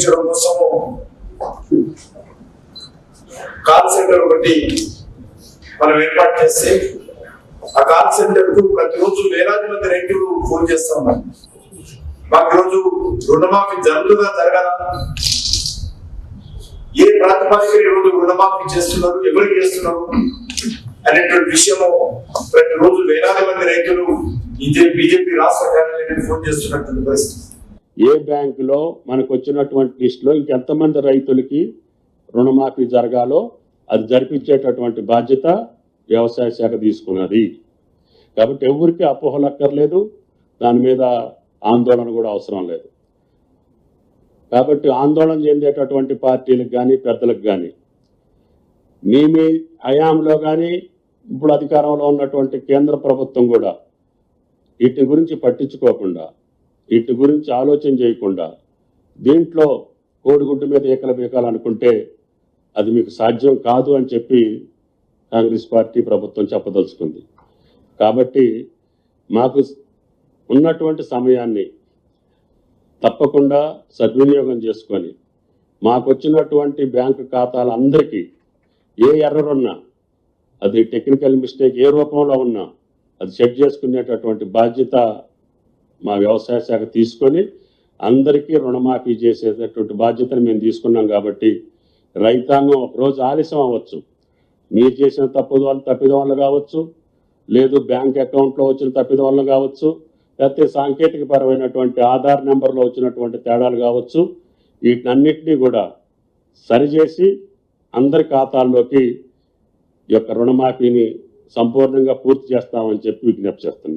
ఉపయోగించడం కోసము call centre ఒకటి మనం ఏర్పాటు చేస్తే ఆ కాల్ సెంటర్కు ప్రతిరోజు వేలాది మంది రైతులు ఫోన్ చేస్తాం మనం. మాకు ఈరోజు రుణమాఫీ జరుగుతుందా జరగదా ఏ ప్రాతిపదికన ఈరోజు రుణమాఫీ చేస్తున్నారు? ఎవరికి చేస్తున్నారు? అనేటువంటి విషయము ప్రతిరోజు వేలాది మంది రైతులు ఇదే బీజేపీ రాష్ట్ర కార్యాలయానికి ఫోన్ చేస్తున్నటువంటి పరిస్థితి. ఏ బ్యాంకులో మనకు వచ్చినటువంటి లిస్టులో ఇంకెంతమంది రైతులకి రుణమాఫీ జరగాలో అది జరిపించేటటువంటి బాధ్యత వ్యవసాయ శాఖ తీసుకున్నది. కాబట్టి ఎవరికి అపోహలు అక్కర్లేదు దాని మీద ఆందోళన కూడా అవసరం లేదు. కాబట్టి ఆందోళన చెందేటటువంటి పార్టీలకు కానీ పెద్దలకు కానీ మీ మీ హయాంలో కానీ ఇప్పుడు అధికారంలో ఉన్నటువంటి కేంద్ర ప్రభుత్వం కూడా వీటి గురించి పట్టించుకోకుండా వీటి గురించి ఆలోచన చేయకుండా దీంట్లో కోడిగుడ్డు మీద ఏకల బీకాలనుకుంటే అది మీకు సాధ్యం కాదు అని చెప్పి కాంగ్రెస్ పార్టీ ప్రభుత్వం చెప్పదలుచుకుంది. కాబట్టి మాకు ఉన్నటువంటి సమయాన్ని తప్పకుండా సద్వినియోగం చేసుకొని మాకు వచ్చినటువంటి బ్యాంకు ఖాతాలందరికీ ఏ ఎర్రర్ ఉన్నా అది టెక్నికల్ మిస్టేక్ ఏ రూపంలో ఉన్నా అది సెట్ చేసుకునేటటువంటి బాధ్యత మా వ్యవసాయ శాఖ తీసుకొని అందరికీ రుణమాఫీ చేసేటటువంటి బాధ్యతను మేము తీసుకున్నాం కాబట్టి రైతాంగం ఒకరోజు ఆలస్యం అవ్వచ్చు. మీరు చేసిన తప్పుద వల్ల తప్పిదం వల్ల కావచ్చు లేదు బ్యాంక్ అకౌంట్లో వచ్చిన తప్పిదం వల్ల కావచ్చు లేకపోతే సాంకేతిక పరమైనటువంటి ఆధార్ నెంబర్లో వచ్చినటువంటి తేడాలు కావచ్చు. వీటన్నిటినీ కూడా సరిచేసి అందరి ఖాతాల్లోకి ఈ యొక్క రుణమాఫీని సంపూర్ణంగా పూర్తి చేస్తామని చెప్పి విజ్ఞప్తి చేస్తున్నాం.